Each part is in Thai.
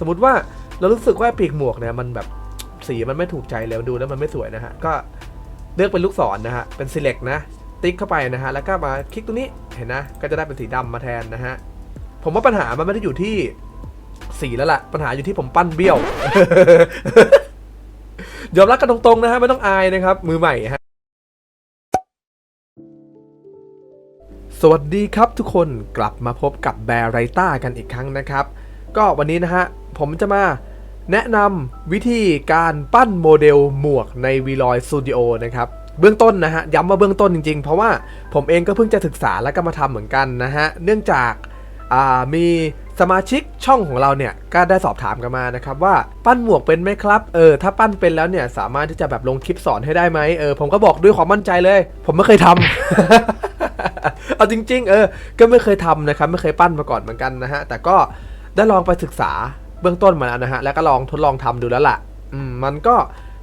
สมมติว่าเรารู้สึกว่าปีกหมวกเนี่ยมันแบบสีมันไม่ถูกใจเลยดูแล้วมันไม่สวยนะฮะ ก็เลือกเป็นลูกศรนะฮะ เป็น select นะ ติ๊กเข้าไปนะฮะ แล้วก็มาคลิกตรงนี้เห็นนะ ก็จะได้เป็นสีดำมาแทนนะฮะ ผมว่าปัญหามันไม่ได้อยู่ที่สีแล้วล่ะ ปัญหาอยู่ที่ผมปั้นเบี้ยวยอมรับกันตรงๆนะฮะไม่ต้องอายนะครับ มือใหม่ฮะสวัสดีครับทุกคนกลับมาพบกับแบร์ไรต้ากันอีกครั้งนะครับ ก็วันนี้นะฮะ ผมจะมาแนะนำวิธีการปั้นโมเดลหมวกใน v l o y Studio นะครับ เบื้องต้นนะฮะ ย้ำว่าเบื้องต้นจริงๆ เพราะว่าผมเองก็เพิ่งจะศึกษาแล้วก็มาทำเหมือนกันนะฮะ เนื่องจากามีสมาชิกช่องของเราเนี่ยก็ได้สอบถามกันมานะครับว่าปั้นหมวกเป็นไหมครับ เออถ้าปั้นเป็นแล้วเนี่ยสามารถที่จะแบบลงคลิปสอนให้ได้ไหมเออผมก็บอกด้วยความมั่นใจเลย ผมไม่เคยทำเอาจริง ๆ เออ ก็ไม่เคยทำนะครับไม่เคยปั้นมาก่อนเหมือนกันนะฮะแต่ก็ ได้ลองไปศึกษาเบื้องต้นมาแล้วนะฮะ แล้วก็ลองทดลองทำดูแล้วล่ะ อืม มันก็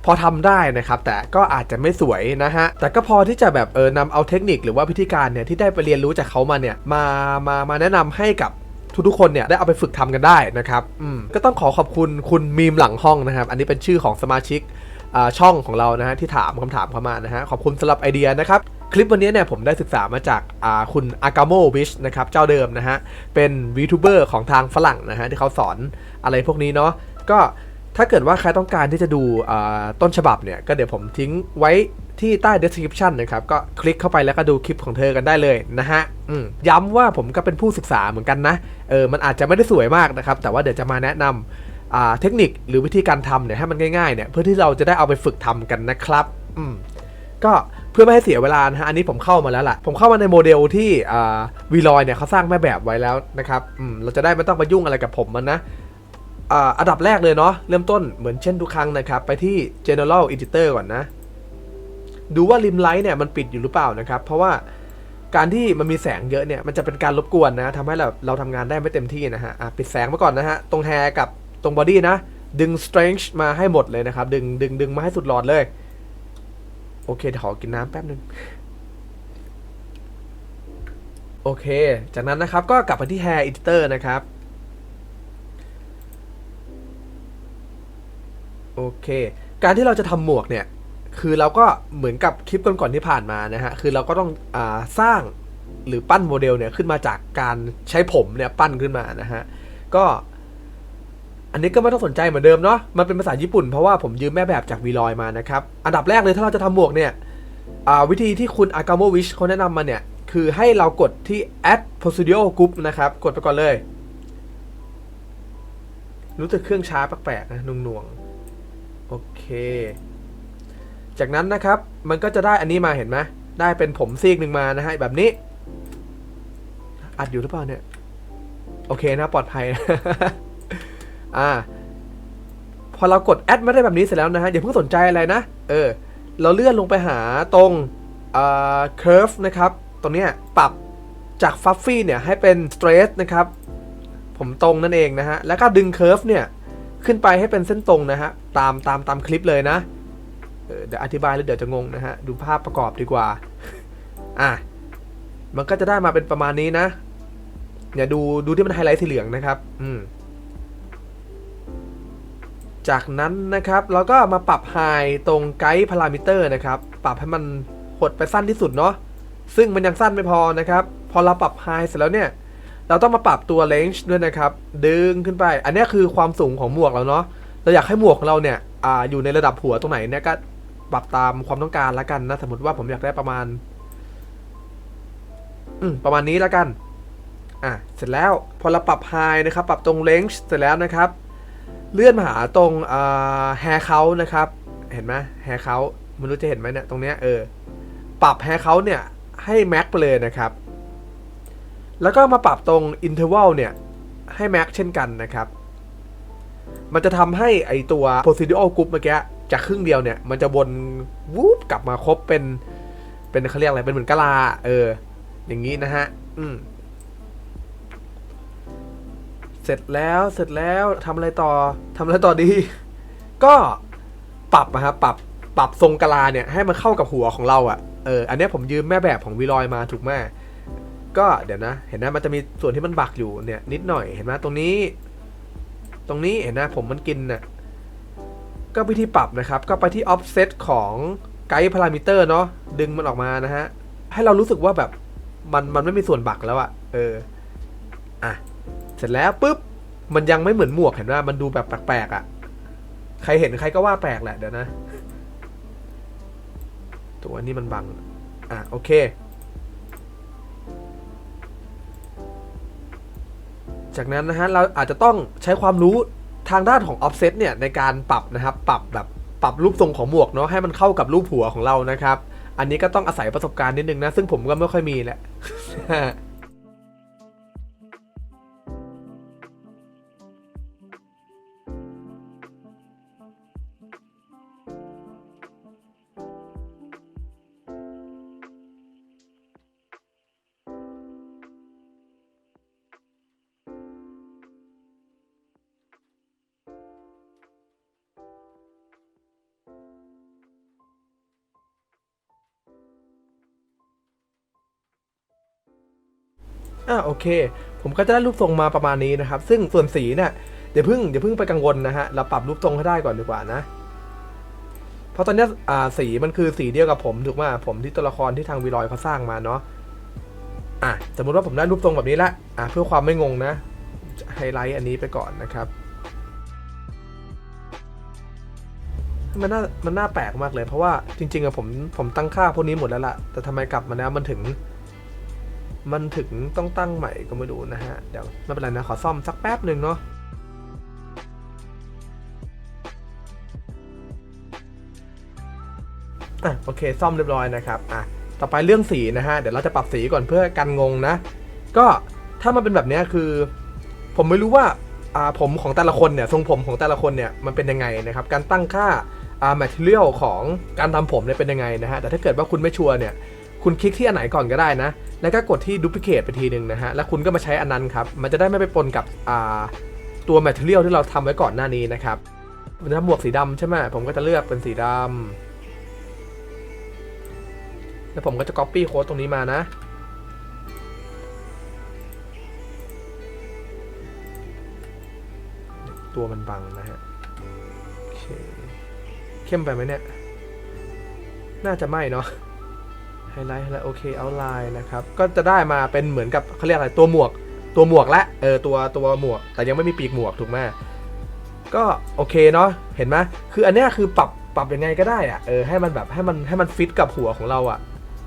พอทำได้นะครับ แต่ก็อาจจะไม่สวยนะฮะ แต่ก็พอที่จะแบบเออนำเอาเทคนิคหรือว่าวิธีการเนี่ยที่ได้ไปเรียนรู้จากเขามาเนี่ย มา มา มาแนะนำให้กับทุกๆคนเนี่ยได้เอาไปฝึกทำกันได้นะครับ อืม ก็ต้องขอขอบคุณคุณมีมหลังห้องนะครับ อันนี้เป็นชื่อของสมาชิกช่องของเรานะฮะที่ถามคำถามเข้ามานะฮะ ขอบคุณสำหรับไอเดียนะครับ คลิปวันนี้เนี่ยผมได้ศึกษามาจากาคุณอากาโมวิชนะครับเจ้าเดิมนะฮะ เป็นวีทูเบอร์ของทางฝรั่งนะฮะ ที่เขาสอนอะไรพวกนี้เนาะก็ถ้าเกิดว่าใครต้องการที่จะดูต้นฉบับเนี่ย ก็เดี๋ยวผมทิ้งไว้ที่ใต้ description นะครับ ก็คลิกเข้าไปแล้วก็ดูคลิปของเธอกันได้เลยนะฮะย้ำว่าผมก็เป็นผู้ศึกษาเหมือนกันนะเออมันอาจจะไม่ได้สวยมากนะครับ แต่ว่าเดี๋ยวจะมาแนะนำอ่าเทคนิคหรือวิธีการทำเนี่ยให้มันง่ายๆเนี่ยเพื่อที่เราจะได้เอาไปฝึกทำกันนะครับอืมก็ พื่อไม่ให้เสียเวลานะฮะอันนี้ผมเข้ามาแล้วล่ะ ผมเข้ามาในโมเดลที่วีลอยเนี่ยเขาสร้างแม่แบบไว้แล้วนะครับอืมเราจะได้ไม่ต้องไปยุ่งอะไรกับผมมันนะอ่าอันดับแรกเลยเนาะเริ่มต้นเหมือนเช่นทุกครั้งนะครับ ไปที่ general editor ก่อนนะ ดูว่าริมไลท์เนี่ยมันปิดอยู่หรือเปล่านะครับ เพราะว่าการที่มันมีแสงเยอะเนี่ยมันจะเป็นการรบกวนนะทำให้เราเราทำงานได้ไม่เต็มที่นะฮะอะปิดแสงมาก่อนนะฮะ ตรงแฮร์กับตรงบอดี้นะ ดึง strength มาให้หมดเลยนะครับ ดึงดึงดึงมาให้สุดหลอดเลย โอเคเดี๋ยวขอกินน้ำแป๊บนึงโอเค จากนั้นนะครับก็กลับมาที่ hair editor นะครับ โอเค การที่เราจะทำหมวกเนี่ย คือเราก็เหมือนกับคลิปก่อนๆที่ผ่านมานะฮะ คือเราก็ต้องอสร้างหรือปั้นโมเดลเนี่ยขึ้นมาจากการใช้ผมเนี่ยปั้นขึ้นมานะฮะ ก็ อันนี้ก็ไม่ต้องสนใจเหมือนเดิมเนาะ มันเป็นภาษาญี่ปุ่นเพราะว่าผมยืมแม่แบบจากวีลอยมานะครับ อันดับแรกเลยถ้าเราจะทำหมวกเนี่ยอ่าวิธีที่คุณอากาโมวิชเขาแนะนำมาเนี่ย คือให้เรากดที่ add p r o c e d u r group นะครับ กดไปก่อนเลย รู้สึกเครื่องช้าแปลกๆนะหน่วงๆโอเค จากนั้นนะครับ มันก็จะได้อันนี้มาเห็นไหมได้เป็นผมซีกหนึ่งมานะฮะแบบนี้ อัดอยู่หรือเปล่าเนี่ย โอเคนะปลอดภัยนะ อ่า พอเรากดแอดมาได้แบบนี้เสร็จแล้วนะฮะอย่าเพิ่งสนใจอะไรนะ เออ เราเลื่อนลงไปหาตรงอ่า curve นะครับ ตรงเนี้ยปรับจาก fluffy เนี่ยให้เป็น straight นะครับ ผมตรงนั่นเองนะฮะ แล้วก็ดึง curve เนี่ยขึ้นไปให้เป็นเส้นตรงนะฮะ ตามตามตามคลิปเลยนะเออเดี๋ยวอธิบายแล้วเดี๋ยวจะงงนะฮะ ดูภาพประกอบดีกว่า อะ มันก็จะได้มาเป็นประมาณนี้นะ เนี่ยดูดูที่มันไฮไลท์สีเหลืองนะครับ อืม จากนั้นนะครับเราก็มาปรับไฮตรงไกด์พารามิเตอร์นะครับ ปรับให้มันหดไปสั้นที่สุดเนาะซึ่งมันยังสั้นไม่พอนะครับ พอเราปรับไฮเสร็จแล้วเนี่ย เราต้องมาปรับตัวเลนส์ด้วยนะครับ ดึงขึ้นไป อันนี้คือความสูงของหมวกเราเนาะเราอยากให้หมวกของเราเนี่ยออยู่ในระดับหัวตรงไหนเนี่ยก็ปรับตามความต้องการละกันนะสมมติว่าผมอยากได้ประมาณ อืมประมาณนี้ละกัน อะเสร็จแล้วพอเราปรับไฮนะครับ ปรับตรงเลนส์เสร็จแล้วนะครับ เลื่อนมาหาตรงแฮร์เขานะครับ เห็นไหมแฮร์เขาไม่รู้จะเห็นไหมเนี่ยตรงเนี้ยเออ ปรับแฮร์เขาเนี่ยให้แม็กไปเลยนะครับ แล้วก็มาปรับตรงอินเทอร์วัลเนี่ยให้แม็กเช่นกันนะครับ มันจะทำให้ไอตัว procedural group เมื่อกี้จากครึ่งเดียวเนี่ย มันจะวนวูบกลับมาครบเป็น เป็นเขาเรียกอะไร เป็นเหมือนกะลา เออ อย่างนี้นะฮะ อืม เสร็จแล้วเสร็จแล้วทำอะไรต่อทำอะไรต่อดี ก็ปรับนะครับปรับปรับทรงกะลาเนี่ยให้มันเข้ากับหัวของเราอะ่ะเอออันนี้ผมยืมแม่แบบของวีลอยมาถูกไหมก็เดี๋ยวนะ เห็นไหมมันจะมีส่วนที่มันบักอยู่เนี่ยนิดหน่อยเห็นไหมตรงนี้ ตรงนี้เห็นนะผมมันกินน่ะก็วิธีปรับนะครับ ก็ไปที่ offset ของไกด์พารามิเตอร์เนาะดึงมันออกมานะฮะ ให้เรารู้สึกว่าแบบมันมันไม่มีส่วนบักแล้วอะเอออะ เสร็จแล้วปุ๊บมันยังไม่เหมือนหมวกเห็นว่ามันดูแบบแปลกๆอะใครเห็นใครก็ว่าแปลกแหละเดี๋ยวนะ ตัวนี้มันบัง อะโอเค จากนั้นนะฮะเราอาจจะต้องใช้ความรู้ทางด้านของ offset เนี่ยในการปรับนะครับ ปรับแบบปรับรูปทรงของหมวกเนาะให้มันเข้ากับรูปหัวของเรานะครับ อันนี้ก็ต้องอาศัยประสบการณ์นิดนึงนะ ซึ่งผมก็ไม่ค่อยมีแหละ อ่าโอเค ผมก็จะได้รูปทรงมาประมาณนี้นะครับ ซึ่งส่วนสีเนี่ยอย่าเพิ่งอย่าเพิ่งไปกังวลนะฮะเราปรับรูปทรงให้ได้ก่อนดีกว่านะ เพราะตอนนี้อ่าสีมันคือสีเดียวกับผมถูกไหมผมที่ตัวละครที่ทางวีลอยเขาสร้างมาเนาะอะสมมติว่าผมได้รูปทรงแบบนี้ละอะเพื่อความไม่งงนะไฮไลท์อันนี้ไปก่อนนะครับมันน่ามันน่าแปลกมากเลยเพราะว่าจริงๆอะผมผมตั้งค่าพวกนี้หมดแล้วล่ะแต่ทำไมกลับมาแล้วมันถึง มันถึงต้องตั้งใหม่ก็ไม่รู้นะฮะ เดี๋ยวไม่เป็นไรนะ ขอซ่อมสักแป๊บหนึ่งเนาะอะโอเคซ่อมเรียบร้อยนะครับอะต่อไปเรื่องสีนะฮะ เดี๋ยวเราจะปรับสีก่อนเพื่อกันงงนะ ก็ถ้ามันเป็นแบบนี้คือ ผมไม่รู้ว่าอ่าผมของแต่ละคนเนี่ยทรงผมของแต่ละคนเนี่ยมันเป็นยังไงนะครับ การตั้งค่าอ่า material ของการทำผมเนี่ยเป็นยังไงนะฮะแต่ถ้าเกิดว่าคุณไม่ชัวร์เนี่ย คุณคลิกที่อันไหนก่อนก็ได้นะ แล้วก็กดที่ duplicate ไปทีหนึ่งนะฮะ แล้วคุณก็มาใช้อันนั้นครับ มันจะได้ไม่ไปปนกับตัว material ที่เราทำไว้ก่อนหน้านี้นะครับถ้าหมวกสีดำใช่ไหมผมก็จะเลือกเป็นสีดำแล้วผมก็จะ copy โค้ดตรงนี้มานะตัวมันบังนะฮะเข้มไปไหมเนี่ย น่าจะไม่เนาะ ฮไลท์แล้วโอเคเอาไลน์นะครับ ก็จะได้มาเป็นเหมือนกับเขาเรียกอะไรตัวหมวก ตัวหมวกและเออตัวตัวหมวก แต่ยังไม่มีปีกหมวกถูกไหมก็โอเคเนาะเห็นไหมคืออันนี้คือปรับปรับยังไงก็ได้อะเออให้มันแบบให้มันให้มันฟิตกับหัวของเราอะ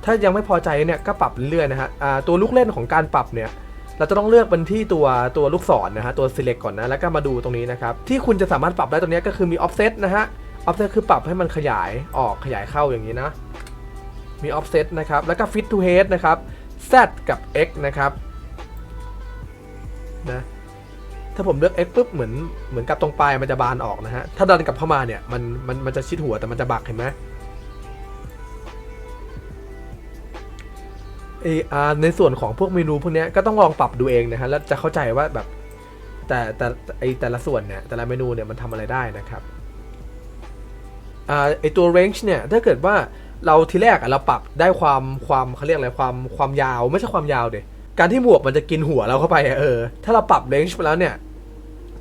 ถ้ายังไม่พอใจเนี่ยก็ปรับเรื่อยๆนะฮะอ่าตัวลูกเล่นของการปรับเนี่ยเราจะต้องเลือกเป็นที่ตัวตัวลูกศรนะฮะตัว select ก่อนนะแล้วก็มาดูตรงนี้นะครับที่คุณจะสามารถปรับได้ตรงนี้ก็คือมี offset นะฮะ offset คือปรับให้มันขยายออกขยายเข้าอย่างนี้นะ มี offset นะครับ แล้วก็ fit to head นะครับ z กับ x นะครับนะถ้าผมเลือก x ปุ๊บเหมือนเหมือนกับตรงปลายมันจะบานออกนะฮะ ถ้าดันกลับเข้ามาเนี่ยมันมันมันจะชิดหัวแต่มันจะบักเห็นไหมไออในส่วนของพวกเมนูพวกนี้ก็ต้องลองปรับดูเองนะฮะแล้วจะเข้าใจว่าแบบแต่แต่ไอแต่ละส่วนเนี่ยแต่ละเมนูเนี่ยมันทำอะไรได้นะครับอ่าไอตัว range เนี่ยถ้าเกิดว่า เราทีแรกอะเราปรับได้ความความเขาเรียกอะไรความความยาวไม่ใช่ความยาวเดยการที่หมวกมันจะกินหัวเราเข้าไปเออ ถ้าเราปรับ range ไปแล้วเนี่ย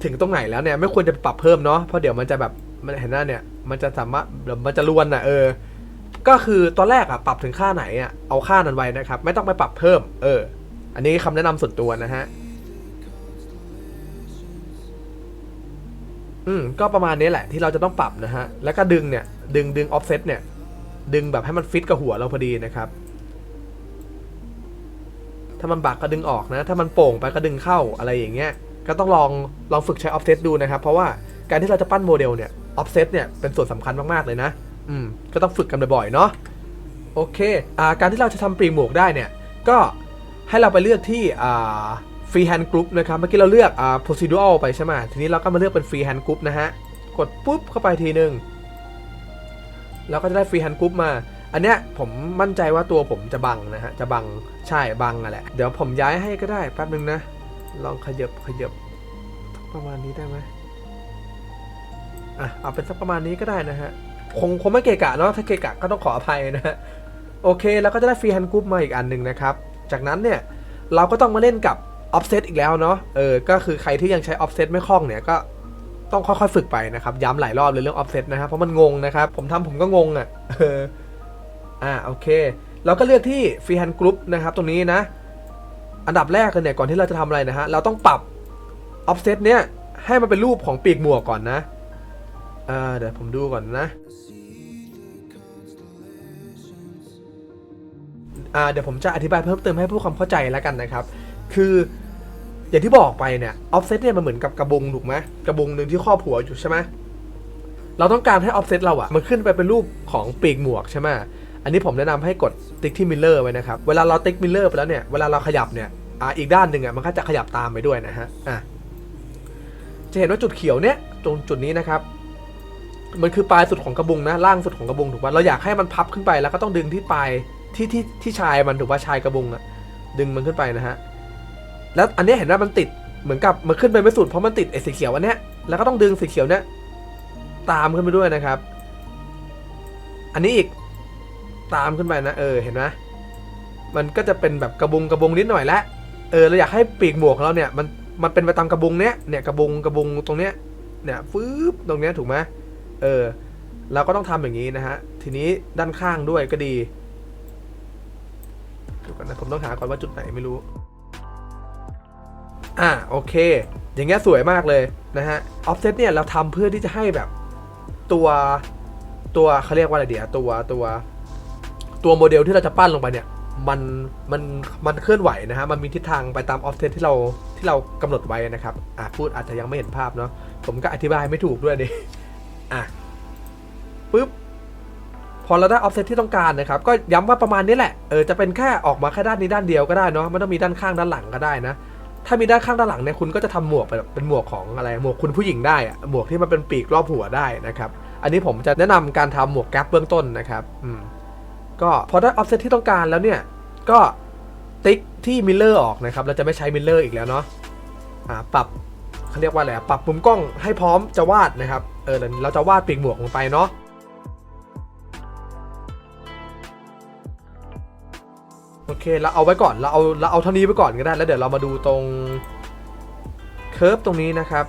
ถึงตรงไหนแล้วเนี่ยไม่ควรจะปรับเพิ่มเนาะเพราะเดี๋ยวมันจะแบบมันเห็นหน้าเนี่ย มันจะสามารถมันจะรวนอะเออ ก็คือตอนแรกอะปรับถึงค่าไหนอะเอาค่านั้นไว้นะครับ ไม่ต้องไปปรับเพิ่ม เออ อันนี้คำแนะนำส่วนตัวนะฮะอืมก็ประมาณนี้แหละที่เราจะต้องปรับนะฮะ แล้วก็ดึงเนี่ย ดึงดึง offset เนี่ย ดึงแบบให้มันฟิตกับหัวเราพอดีนะครับ ถ้ามันบักก็ดึงออกนะ ถ้ามันโป่งไปก็ดึงเข้าอะไรอย่างเงี้ย ก็ต้องลองลองฝึกใช้ offset ดูนะครับ เพราะว่าการที่เราจะปั้นโมเดลเนี่ย offset เนี่ยเป็นส่วนสำคัญมากๆเลยนะ อืม ก็ต้องฝึกกันบ่อยๆเนาะ โอเค อ่า การที่เราจะทำปีกหมวกได้เนี่ย ก็ให้เราไปเลือกที่อ่า free hand group นะครับ เมื่อกี้เราเลือกอ่า procedural ไปใช่ไหมทีนี้เราก็มาเลือกเป็น free hand group นะฮะ กดปุ๊บเข้าไปทีนึง แล้วก็จะได้ free hand group มา อันเนี้ยผมมั่นใจว่าตัวผมจะบังนะฮะ จะบัง ใช่บังอะแหละ เดี๋ยวผมย้ายให้ก็ได้แป๊บนึงนะ ลองขยับขยับประมาณนี้ได้ไหมอะเอาเป็นสักประมาณนี้ก็ได้นะฮะ คงคงไม่เกะกะเนาะ ถ้าเกะกะก็ต้องขออภัยนะฮะ โอเค แล้วก็จะได้ฟรีแฮนกรุ๊ปมาอีกอันหนึ่งนะครับ จากนั้นเนี่ยเราก็ต้องมาเล่นกับ offset อีกแล้วเนาะ เออ ก็คือใครที่ยังใช้ offset ไม่คล่องเนี่ยก็ ต้องค่อยๆฝึกไปนะครับ ย้ำหลายรอบเลยเรื่อง offset นะครับ เพราะมันงงนะครับ ผมทำผมก็งงอะอ่าโอเค เราก็เลือกที่ freehand group นะครับ ตรงนี้นะ อันดับแรกเลยเนี่ย ก่อนที่เราจะทำอะไรนะฮะ เราต้องปรับ offset เนี่ยให้มันเป็นรูปของปีกหมวกก่อนนะอ่าเดี๋ยวผมดูก่อนนะอ่าเดี๋ยวผมจะอธิบายเพิ่มเติมให้ผู้ความเข้าใจแล้วกันนะครับ คือ อย่างที่บอกไปเนี่ย offset เนี่ยมันเหมือนกับกระบุงถูกไหมกระบุงหนึ่งที่ครอบหัวอยู่ใช่ไหมเราต้องการให้ offset เราอะมันขึ้นไปเป็นรูปของปีกหมวกใช่ไหมอันนี้ผมแนะนำให้กดติ๊กที่มิลเลอร์ไว้นะครับ เวลาเราติ๊กมิลเลอร์ไปแล้วเนี่ย เวลาเราขยับเนี่ยอ่าอีกด้านหนึ่งอะมันก็จะขยับตามไปด้วยนะฮะ อะ จะเห็นว่าจุดเขียวเนี่ยตรงจุดนี้นะครับ มันคือปลายสุดของกระบุงนะ ล่างสุดของกระบุงถูกป่ะ เราอยากให้มันพับขึ้นไปแล้วก็ต้องดึงที่ปลายที่ที่ที่ชายมันถูกป่ะชายกระบุงอะดึงมันขึ้นไปนะฮะ แล้วอันนี้เห็นว่ามันติดเหมือนกับมันขึ้นไปไม่สุดเพราะมันติดไอ้สีเขียวอันเนี้ยแล้วก็ต้องดึงสีเขียวเนี้ยตามขึ้นไปด้วยนะครับ อันนี้อีกตามขึ้นไปนะ เออเห็นไหมมันก็จะเป็นแบบกระบุงกระบุงนิดหน่อยละเออเราอยากให้ปีกหมวกของเราเนี่ยมันมันเป็นไปตามกระบุงเนี้ยเนี่ยกระบุงกระบุงตรงเนี้ยเนี่ยฟืบตรงเนี้ยถูกไหมเออเราก็ต้องทำอย่างนี้นะฮะทีนี้ด้านข้างด้วยก็ดีดูก่อนนะผมต้องหาก่อนว่าจุดไหนไม่รู้ อ่าโอเค อย่างเงี้ยสวยมากเลยนะฮะ offset เนี่ยเราทำเพื่อที่จะให้แบบตัวตัวเขาเรียกว่าอะไรเดี๋ยวตัวตัวตัวโมเดลที่เราจะปั้นลงไปเนี่ยมันมันมันเคลื่อนไหวนะฮะ มันมีทิศทางไปตาม offset ที่เราที่เรากำหนดไว้นะครับ อะพูดอาจจะยังไม่เห็นภาพเนาะ ผมก็อธิบายไม่ถูกด้วยดิอะปุ๊บ พอเราได้ offset ที่ต้องการนะครับ ก็ย้ำว่าประมาณนี้แหละ เออ จะเป็นแค่ออกมาแค่ด้านนี้ด้านเดียวก็ได้เนาะ ไม่ต้องมีด้านข้างด้านหลังก็ได้นะ ถ้ามีด้านข้างด้านหลังเนี่ยคุณก็จะทำหมวกแบบเป็นหมวกของอะไรหมวกคุณผู้หญิงได้อะหมวกที่มันเป็นปีกรอบหัวได้นะครับอันนี้ผมจะแนะนำการทำหมวกแก๊ปเบื้องต้นนะครับอืมก็พอได้ออฟเซตที่ต้องการแล้วเนี่ยก็ติ๊กที่มิลเลอร์ออกนะครับเราจะไม่ใช้มิลเลอร์อีกแล้วเนาะอ่าปรับเขาเรียกว่าอะไรปรับมุมกล้องให้พร้อมจะวาดนะครับเออเราจะวาดปีกหมวกลงไปเนาะ เคเราเอาไว้ก่อนเราเอาเราเอาเท่านี้ไปก่อนก็ได้แล้วเดี๋ยวเรามาดูตรงเคิร์ฟตรงนี้นะครับ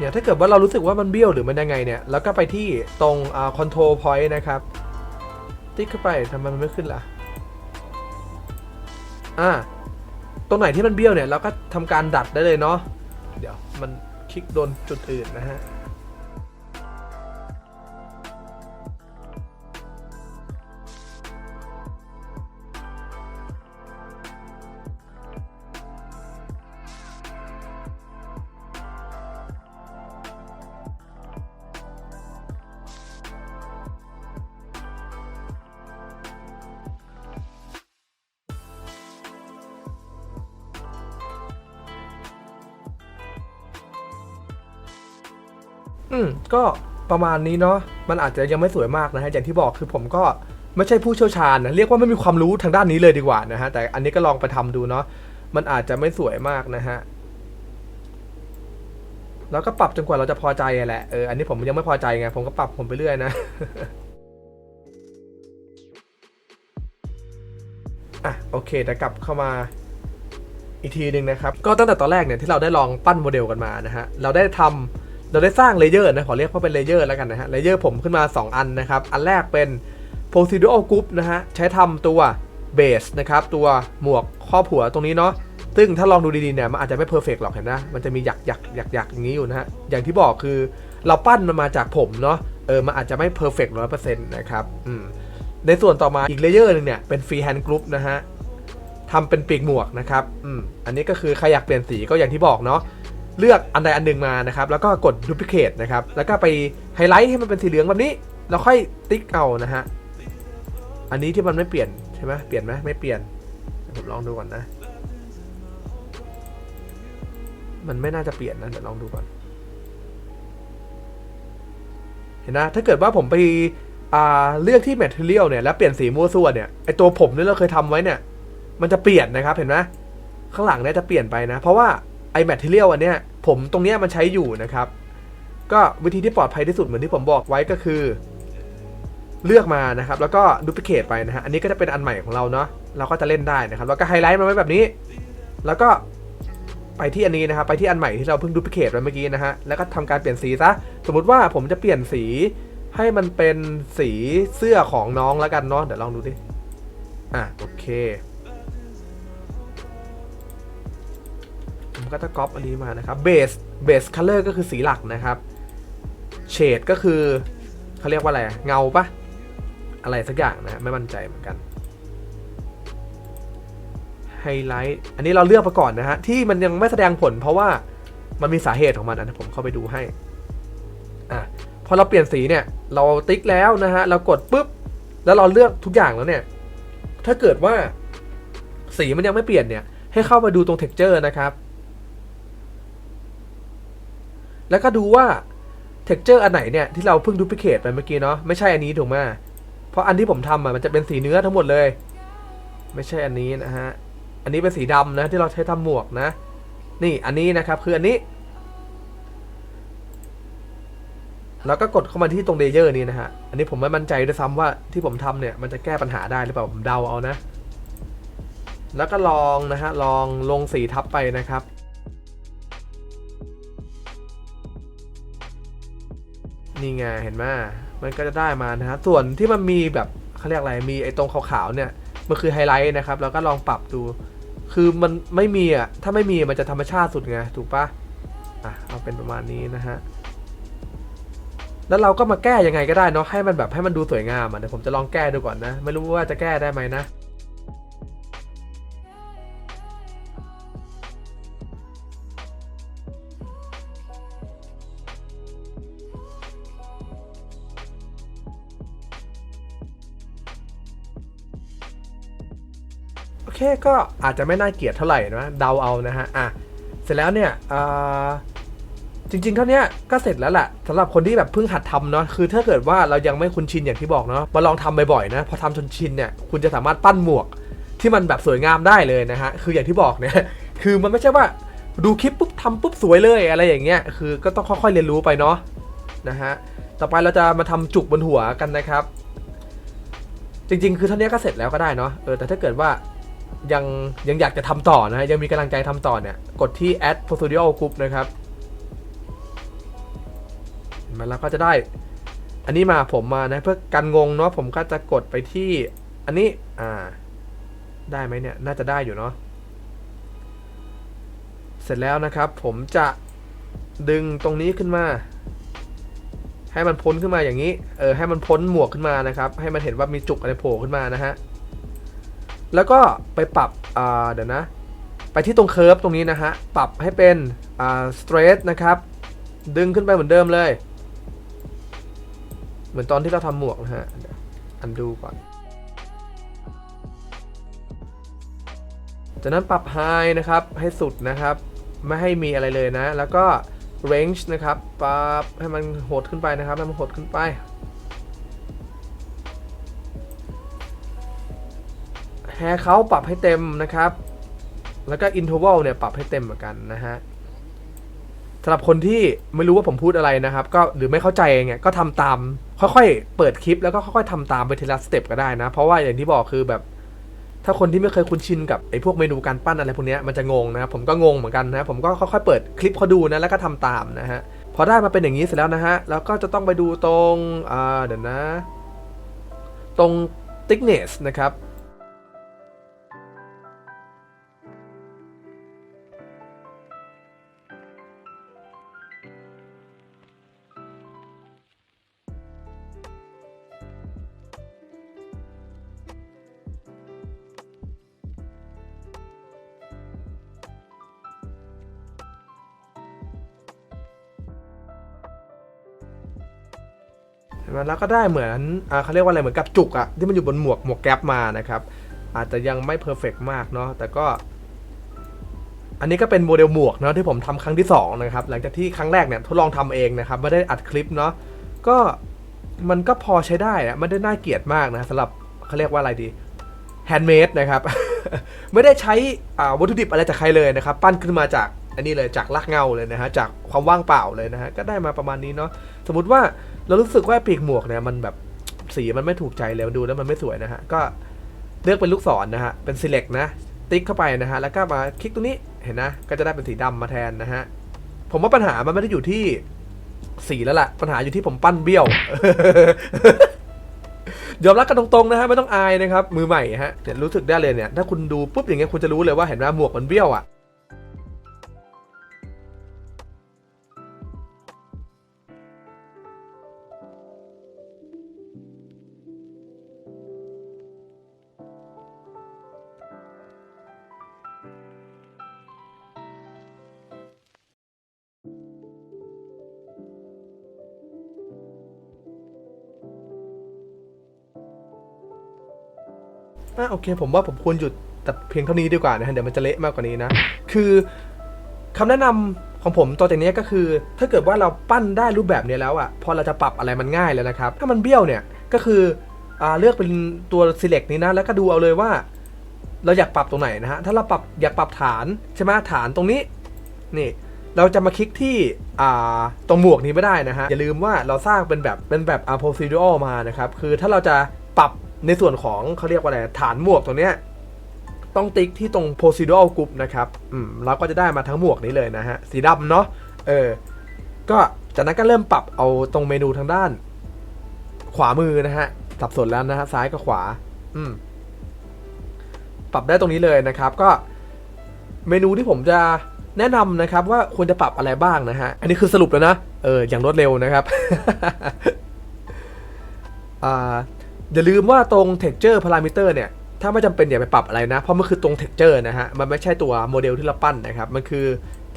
เนี่ยถ้าเกิดว่าเรารู้สึกว่ามันเบี้ยวหรือมันยังไงเนี่ยแล้วก็ไปที่ตรงอ่า control point นะครับ ติ๊กเข้าไปทำไมมันไม่ขึ้นล่ะ อ่าตรงไหนที่มันเบี้ยวเนี่ยเราก็ทำการดัดได้เลยเนาะเดี๋ยวมันคลิกโดนจุดอื่นนะฮะ อืมก็ประมาณนี้เนาะมันอาจจะยังไม่สวยมากนะฮะอย่างที่บอกคือผมก็ไม่ใช่ผู้เชี่ยวชาญนะเรียกว่าไม่มีความรู้ทางด้านนี้เลยดีกว่านะฮะแต่อันนี้ก็ลองไปทำดูเนาะมันอาจจะไม่สวยมากนะฮะแล้วก็ปรับจนกว่าเราจะพอใจแหละเอออันนี้ผมยังไม่พอใจไงผมก็ปรับผมไปเรื่อยนะอะโอเคเดี๋ยวกลับเข้ามาอีกทีหนึ่งนะครับ ก็ตั้งแต่ตอนแรกเนี่ยที่เราได้ลองปั้นโมเดลกันมานะฮะเราได้ทำ เราได้สร้างเลเยอร์นะขอเรียกว่าเป็นเลเยอร์แล้วกันนะฮะเลเยอร์ผมขึ้นมา 2 อันนะครับ อันแรกเป็น procedural group นะฮะใช้ทำตัว base นะครับตัวหมวกครอบหัวตรงนี้เนาะซึ่งถ้าลองดูดีๆเนี่ยมันอาจจะไม่เพอร์เฟกหรอกเห็นนะมันจะมีหยักหยักหยักหยักอย่างนี้อยู่นะฮะอย่างที่บอกคือเราปั้นมันมาจากผมเนาะเออมันอาจจะไม่เพอร์เฟกต์ร้อยเปอร์เซ็นต์นะครับอืมในส่วนต่อมาอีกเลเยอร์หนึ่งเนี่ยเป็น free hand group นะฮะทำเป็นปีกหมวกนะครับอืมอันนี้ก็คือใครอยากเปลี่ยนสีก็อย่างที่บอกเนาะ เลือกอันใดอันหนึ่งมานะครับ แล้วก็กด duplicate นะครับ แล้วก็ไปไฮไลท์ให้มันเป็นสีเหลืองแบบนี้ แล้วค่อยติ๊กเอานะฮะ อันนี้ที่มันไม่เปลี่ยนใช่ไหมเปลี่ยนไหมไม่เปลี่ยน ผมลองดูก่อนนะ มันไม่น่าจะเปลี่ยนนะ เดี๋ยวลองดูก่อน เห็นนะ ถ้าเกิดว่าผมไปเลือกที่ material เนี่ย แล้วเปลี่ยนสีมั่วซั่วเนี่ย ไอตัวผมที่เราเคยทำไว้เนี่ย มันจะเปลี่ยนนะครับ เห็นไหมข้างหลังเนี่ยจะเปลี่ยนไปนะ เพราะว่า ไอแมทเทเรียลอันเนี้ยผมตรงเนี้ยมันใช้อยู่นะครับ ก็วิธีที่ปลอดภัยที่สุดเหมือนที่ผมบอกไว้ก็คือ เลือกมานะครับ แล้วก็ดูพิเคทไปนะฮะอันนี้ก็จะเป็นอันใหม่ของเราเนาะเราก็จะเล่นได้นะครับ แล้วก็ไฮไลท์มันไว้แบบนี้ แล้วก็ไปที่อันนี้นะครับไปที่อันใหม่ที่เราเพิ่งดูพิเคทไปเมื่อกี้นะฮะแล้วก็ทำการเปลี่ยนสีซะสมมุติว่าผมจะเปลี่ยนสีให้มันเป็นสีเสื้อของน้องแล้วกันเนาะเดี๋ยวลองดูดิอะโอเค ก็จะก๊อปอันนี้มานะครับเบสเบสคัลเลอร์ก็คือสีหลักนะครับเฉดก็คือเขาเรียกว่าอะไรเงาปะอะไรสักอย่างนะฮะไม่มั่นใจเหมือนกันไฮไลท์อันนี้เราเลือกไปก่อนนะฮะ ที่มันยังไม่แสดงผลเพราะว่ามันมีสาเหตุของมันนะผมเข้าไปดูให้อะพอเราเปลี่ยนสีเนี่ย เราติ๊กแล้วนะฮะ เรากดปุ๊บ แล้วเราเลือกทุกอย่างแล้วเนี่ย ถ้าเกิดว่าสีมันยังไม่เปลี่ยนเนี่ย ให้เข้ามาดูตรง texture นะครับ แล้วก็ดูว่า texture อันไหนเนี่ยที่เราเพิ่งดูพิเคทไปเมื่อกี้เนาะไม่ใช่อันนี้ถูกไหมเพราะอันที่ผมทำอะมันจะเป็นสีเนื้อทั้งหมดเลย ไม่ใช่อันนี้นะฮะอันนี้เป็นสีดำนะที่เราใช้ทำหมวกนะ นี่อันนี้นะครับคืออันนี้แล้วก็กดเข้ามาที่ตรงเลเยอร์นี้นะฮะ อันนี้ผมไม่มั่นใจด้วยซ้ำว่าที่ผมทำเนี่ยมันจะแก้ปัญหาได้หรือเปล่าผมเดาเอานะ แล้วก็ลองนะฮะลองลงสีทับไปนะครับ นี่ไงเห็นไหมมันก็จะได้มานะฮะส่วนที่มันมีแบบเขาเรียกอะไรมีไอ้ตรงขาวๆเนี่ยมันคือไฮไลท์นะครับแล้วก็ลองปรับดู คือมันไม่มีอะถ้าไม่มีมันจะธรรมชาติสุดไงถูกปะอะเอาเป็นประมาณนี้นะฮะแล้วเราก็มาแก้ยังไงก็ได้เนาะให้มันแบบให้มันดูสวยงามอะเดี๋ยวผมจะลองแก้ดูก่อนนะ ไม่รู้ว่าจะแก้ได้ไหมนะ โอเคก็อาจจะไม่น่าเกลียดเท่าไหร่นะเดาเอานะฮะอะเสร็จแล้วเนี่ยจริงๆเท่านี้ก็เสร็จแล้วแหละสำหรับคนที่แบบเพิ่งหัดทำเนาะคือถ้าเกิดว่าเรายังไม่คุ้นชินอย่างที่บอกเนาะมาลองทำบ่อยๆนะพอทำจนชินเนี่ยคุณจะสามารถปั้นหมวกที่มันแบบสวยงามได้เลยนะฮะคืออย่างที่บอกเนี่ยคือมันไม่ใช่ว่าดูคลิปปุ๊บทำปุ๊บสวยเลยอะไรอย่างเงี้ยคือก็ต้องค่อยๆเรียนรู้ไปเนาะนะฮะต่อไปเราจะมาทำจุกบนหัวกันนะครับ จริงๆ คือเท่านี้ก็เสร็จแล้วก็ได้เนาะเออแต่ถ้าเกิดว่า ยังยังอยากจะทำต่อนะฮะยังมีกำลังใจทำต่อเนี่ย กดที่ add portfolio group นะครับมันแล้วก็จะได้ อันนี้มาผมมานะเพื่อกันงงเนาะผมก็จะกดไปที่อันนี้อ่าได้ไหมเนี่ยน่าจะได้อยู่เนาะเสร็จแล้วนะครับ ผมจะดึงตรงนี้ขึ้นมา ให้มันพ้นขึ้นมาอย่างนี้เออให้มันพ้นหมวกขึ้นมานะครับ ให้มันเห็นว่ามีจุกอะไรโผล่ขึ้นมานะฮะ แล้วก็ไปปรับเดี๋ยวนะ ไปที่ตรงเคิร์ฟตรงนี้นะฮะ ปรับให้เป็นสเตรทนะครับ ดึงขึ้นไปเหมือนเดิมเลย เหมือนตอนที่เราทำหมวกนะฮะอันดูก่อน จากนั้นปรับ High นะครับ ให้สุดนะครับ ไม่ให้มีอะไรเลยนะ แล้วก็ Range นะครับ ปรับให้มันโหดขึ้นไปนะครับ ให้มันโหดขึ้นไป แฮร์เขาปรับให้เต็มนะครับ แล้วก็ interval เนี่ยปรับให้เต็มเหมือนกันนะฮะสำหรับคนที่ไม่รู้ว่าผมพูดอะไรนะครับ ก็หรือไม่เข้าใจไงก็ทำตาม ค่อยๆ เปิดคลิปแล้วก็ค่อยๆทำตามไปทีละสเต็ปก็ได้นะ เพราะว่าอย่างที่บอกคือแบบ ถ้าคนที่ไม่เคยคุ้นชินกับไอ้พวกเมนูการปั้นอะไรพวกนี้มันจะงงนะครับผมก็งงเหมือนกันนะผมก็ค่อยๆเปิดคลิปเขาดูนะแล้วก็ทำตามนะฮะพอได้มาเป็นอย่างนี้เสร็จแล้วนะฮะแล้วก็จะต้องไปดูตรงอ่าเดี๋ยวนะ ตรง thickness นะครับ เห็นไหมแล้วก็ได้เหมือนอเขาเรียกว่าอะไรเหมือนกับจุกอะที่มันอยู่บนหมวกหมวกแก๊ปมานะครับ อาจจะยังไม่เพอร์เฟกมากเนาะแต่ก็ อันนี้ก็เป็นโมเดลหมวกเนาะที่ผมทำครั้งที่สองนะครับหลังจากที่ครั้งแรกเนี่ยทดลองทำเองนะครับไม่ได้อัดคลิปเนาะก็มันก็พอใช้ได้อะไม่ได้น่าเกลียดมากนะสำหรับเขาเรียกว่าอะไรดีแฮนด์เมดนะครับไม่ได้ใช้วัตถุดิบอะไรจากใครเลยนะครับ ปั้นขึ้นมาจากออันนี้เลยจากลากเงาเลยนะฮะจากความว่างเปล่าเลยนะฮะก็ได้มาประมาณนี้เนาะสมมติว่า เรารู้สึกว่าปีกหมวกเนี่ยมันแบบสีมันไม่ถูกใจเลยดูแล้วมันไม่สวยนะฮะ ก็เลือกเป็นลูกศรนะฮะ เป็น select นะ ติ๊กเข้าไปนะฮะ แล้วก็มาคลิกตรงนี้เห็นนะ ก็จะได้เป็นสีดำมาแทนนะฮะ ผมว่าปัญหามันไม่ได้อยู่ที่สีแล้วล่ะ ปัญหาอยู่ที่ผมปั้นเบี้ยวยอมรับกันตรงๆนะฮะไม่ต้องอายนะครับมือใหม่ฮะเนี่ยรู้สึกได้เลยเนี่ยถ้าคุณดูปุ๊บอย่างเงี้ยคุณจะรู้เลยว่าเห็นไหมหมวกมันเบี้ยวอะ่ะ เคผมว่าผมควรหยุดแต่เพียงเท่านี้ดีกว่านะฮะเดี๋ยวมันจะเละมากกว่านี้นะ คือคำแนะนำของผมต่อจากนี้ก็คือ ถ้าเกิดว่าเราปั้นได้รูปแบบนี้แล้วอะพอเราจะปรับอะไรมันง่ายเลยนะครับ ถ้ามันเบี้ยวเนี่ยก็คืออ่าเลือกเป็นตัว select นี้นะแล้วก็ดูเอาเลยว่า เราอยากปรับตรงไหนนะฮะถ้าเราปรับอยากปรับฐานใช่ไหมฐานตรงนี้นี่เราจะมาคลิกที่อ่าตรงหมวกนี้ไม่ได้นะฮะอย่าลืมว่าเราสร้างเป็นแบบเป็นแบบ procedural มานะครับคือถ้าเราจะปรับ ในส่วนของเขาเรียกว่าอะไรฐานหมวกตรงเนี้ยต้องติ๊กที่ตรง procedural group นะครับอืมเราก็จะได้มาทั้งหมวกนี้เลยนะฮะ สีดำเนาะเออก็จากนั้นก็เริ่มปรับเอาตรงเมนูทางด้าน ขวามือนะฮะสับสนแล้วนะฮะซ้ายกับขวา อืมปรับได้ตรงนี้เลยนะครับ ก็เมนูที่ผมจะแนะนำนะครับว่าควรจะปรับอะไรบ้างนะฮะ อันนี้คือสรุปแล้วนะ เออ อย่างรวดเร็วนะครับ อย่าลืมว่าตรง texture parameter เนี่ย ถ้าไม่จำเป็นอย่าไปปรับอะไรนะ เพราะมันคือตรง texture นะฮะ มันไม่ใช่ตัวโมเดลที่เราปั้นนะครับ มันคือ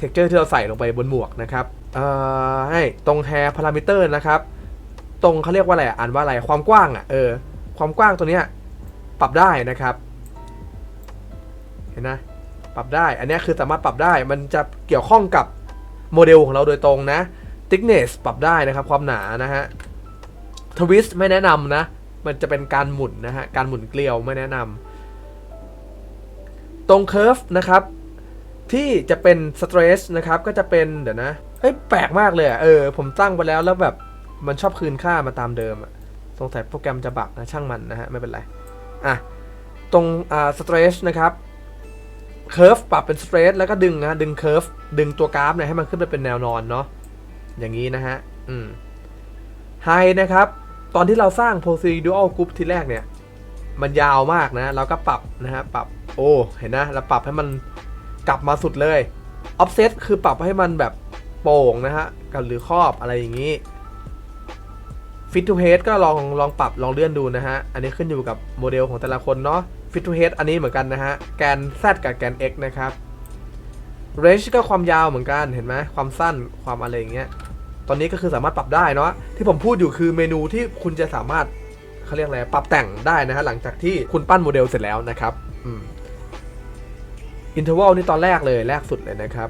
texture ที่เราใส่ลงไปบนหมวกนะครับเอ่อให้ตรง hair parameter นะครับ ตรงเขาเรียกว่าอะไร อ่านว่าอะไร ความกว้างอะ เออ ความกว้างตัวเนี้ยปรับได้นะครับ เห็นนะ ปรับได้ อันเนี้ยคือสามารถปรับได้ มันจะเกี่ยวข้องกับโมเดลของเราโดยตรงนะ thickness ปรับได้นะครับ ความหนานะฮะ twist ไม่แนะนำนะ มันจะเป็นการหมุนนะฮะ การหมุนเกลียวไม่แนะนำตรง curve นะครับ ที่จะเป็น stress นะครับ ก็จะเป็นเดี๋ยวนะ เอ้ยแปลกมากเลยอเออ ผมตั้งไปแล้วแล้วแบบมันชอบคืนค่ามาตามเดิมอะสงสัยโปรแกรมจะบักนะช่างมันนะฮะ ไม่เป็นไร อะ ตรงอ่า stress นะครับเค r ร์ฟปรับเป็นสเตรทแล้วก็ดึงนะดึงเค r ร์ฟดึงตัวกราฟเนี่ยให้มันขึ้นไปเป็นแนวนอนเนาะอย่างนี้นะฮะ อืมไฮนะครับ ตอนที่เราสร้าง procedural group ทีแรกเนี่ย มันยาวมากนะ เราก็ปรับนะฮะ ปรับ โอ้ เห็นนะ เราปรับให้มันกลับมาสุดเลย offset คือปรับให้มันแบบโป่งนะฮะ กับหรือครอบอะไรอย่างนี้ fit to head ก็ลองลองปรับลองเลื่อนดูนะฮะ อันนี้ขึ้นอยู่กับโมเดลของแต่ละคนเนาะ fit to head อันนี้เหมือนกันนะฮะ แกน z กับแกน x นะครับ range ก็ความยาวเหมือนกัน เห็นไหมความสั้น ความอะไรอย่างเงี้ย ตอนนี้ก็คือสามารถปรับได้เนาะที่ผมพูดอยู่คือเมนูที่คุณจะสามารถเขาเรียกอะไรปรับแต่งได้นะฮะหลังจากที่คุณปั้นโมเดลเสร็จแล้วนะครับอืม interval นี่ตอนแรกเลยแรกสุดเลยนะครับ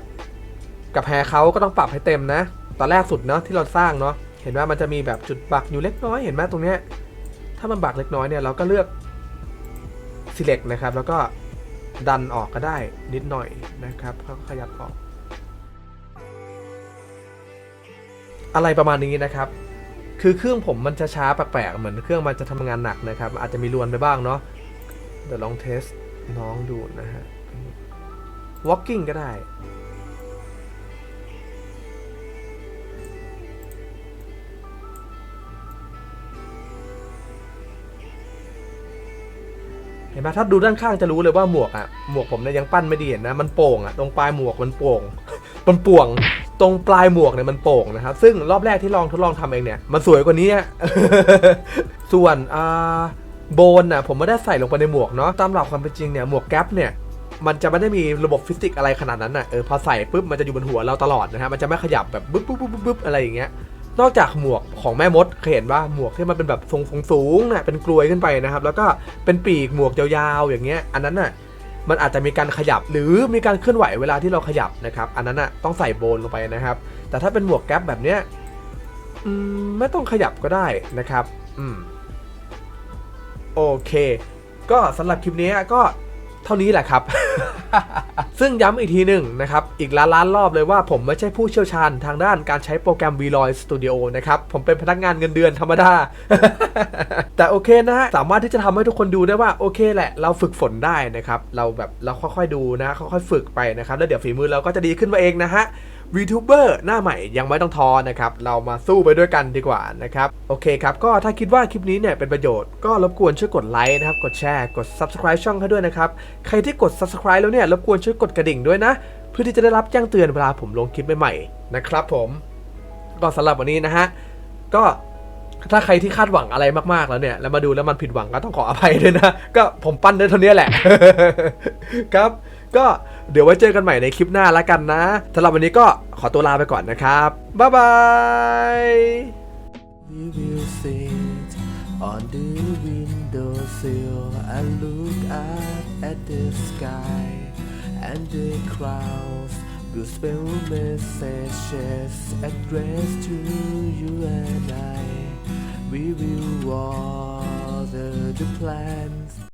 กับแฮร์เขาก็ต้องปรับให้เต็มนะ ตอนแรกสุดเนาะที่เราสร้างเนาะเห็นว่ามันจะมีแบบจุดบักอยู่เล็กน้อยเห็นไหมตรงเนี้ยถ้ามันบักเล็กน้อยเนี่ยเราก็เลือก select นะครับ แล้วก็ดันออกก็ได้นิดหน่อยนะครับก็ขยับออก อะไรประมาณนี้นะครับ คือเครื่องผมมันจะช้าแปลกๆเหมือนเครื่องมันจะทำงานหนักนะครับ อาจจะมีรวนไปบ้างเนาะเดี๋ยวลองเทสน้องดูนะฮะ walking ก็ได้ เห็นไหมถ้าดูด้านข้างจะรู้เลยว่าหมวกอะหมวกผมเนี่ยยังปั้นไม่ดีเห็นนะมันโป่งอะตรงปลายหมวกมันโป่งมันป่วง ตรงปลายหมวกเนี่ยมันโป่งนะครับ ซึ่งรอบแรกที่ลองทดลองทำเองเนี่ยมันสวยกว่านี้ส่วนอ่าโบนอะผมไม่ได้ใส่ลงไปในหมวกเนาะตามหลักความเป็นจริงเนี่ยหมวกแก๊ปเนี่ยมันจะไม่ได้มีระบบฟิสิกส์อะไรขนาดนั้นอะ เออพอใส่ปุ๊บมันจะอยู่บนหัวเราตลอดนะฮะ มันจะไม่ขยับแบบบึ๊บบึ๊บบึ้บอะไรอย่างเงี้ย นอกจากหมวกของแม่มดเคยเห็นว่าหมวกที่มันเป็นแบบทรงสูงๆนะเป็นกลวยขึ้นไปนะครับ แล้วก็เป็นปีกหมวกยาวๆอย่างเงี้ย อันนั้นน่ะมันอาจจะมีการขยับหรือมีการเคลื่อนไหวเวลาที่เราขยับนะครับ อันนั้นน่ะต้องใส่โบนลงไปนะครับ แต่ถ้าเป็นหมวกแก๊ปแบบเนี้ยไม่ต้องขยับก็ได้นะครับ อืมโอเค ก็สำหรับคลิปนี้ก็ เท่านี้แหละครับ ซึ่งย้ำอีกทีหนึ่งนะครับ อีกล้านล้านรอบเลยว่าผมไม่ใช่ผู้เชี่ยวชาญทางด้านการใช้โปรแกรม Vloy Studio นะครับ ผมเป็นพนักงานเงินเดือนธรรมดา แต่โอเคนะฮะสามารถที่จะทำให้ทุกคนดูได้ว่า โอเคแหละ เราฝึกฝนได้นะครับ เราแบบเราค่อยๆดูนะ ค่อยๆฝึกไปนะครับ แล้วเดี๋ยวฝีมือเราก็จะดีขึ้นมาเองนะฮะ วีทูเบอร์หน้าใหม่ยังไม่ต้องท้อนะครับ เรามาสู้ไปด้วยกันดีกว่านะครับ โอเคครับ ก็ถ้าคิดว่าคลิปนี้เนี่ยเป็นประโยชน์ก็รบกวนช่วยกดไลค์นะครับ กดแชร์ กด subscribe ช่องให้ด้วยนะครับ ใครที่กด subscribe แล้วเนี่ยรบกวนช่วยกดกระดิ่งด้วยนะ เพื่อที่จะได้รับแจ้งเตือนเวลาผมลงคลิปใหม่ๆนะครับผม ก็สำหรับวันนี้นะฮะ ก็ถ้าใครที่คาดหวังอะไรมากๆแล้วเนี่ย แล้วมาดูแล้วมันผิดหวังก็ต้องขออภัยด้วยนะ ก็ผมปั้นได้เท่านี้แหละ ครับ ก็ เดี๋ยวไว้เจอกันใหม่ในคลิปหน้าแล้วกันนะสำหรับวันนี้ก็ขอตัวลาไปก่อนนะครับ บ๊ายบาย We will sit on the windowsill and look up at the sky and the clouds will spell messages addressed to you and I. We will water the plants